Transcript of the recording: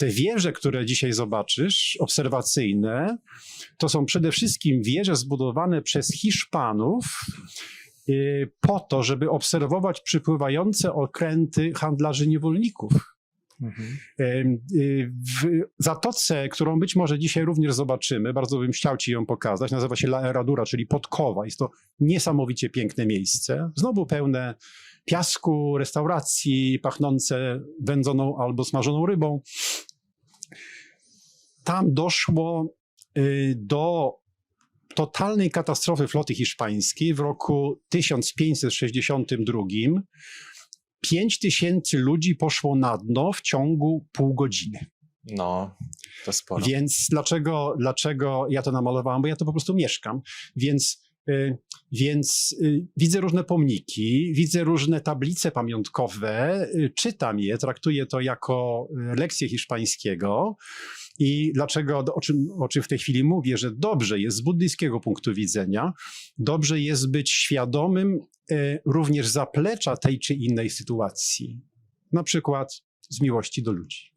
te wieże, które dzisiaj zobaczysz, obserwacyjne, to są przede wszystkim wieże zbudowane przez Hiszpanów y, po to, żeby obserwować przypływające okręty handlarzy niewolników. Mhm. Em, y, W zatoce, którą być może dzisiaj również zobaczymy, bardzo bym chciał Ci ją pokazać, nazywa się La Herradura, czyli Podkowa. Jest to niesamowicie piękne miejsce. Znowu pełne piasku, restauracji, pachnące wędzoną albo smażoną rybą. Tam doszło y, do totalnej katastrofy floty hiszpańskiej w roku 1562. 5 tysięcy ludzi poszło na dno w ciągu pół godziny. No, to sporo. Więc dlaczego, dlaczego ja to namalowałem? Bo ja to po prostu mieszkam. Więc, y, więc y, widzę różne pomniki, widzę różne tablice pamiątkowe, y, czytam je, traktuję to jako lekcję hiszpańskiego. I dlaczego, o czym, o czym w tej chwili mówię, że dobrze jest z buddyjskiego punktu widzenia, dobrze jest być świadomym y, również zaplecza tej czy innej sytuacji. Na przykład z miłości do ludzi.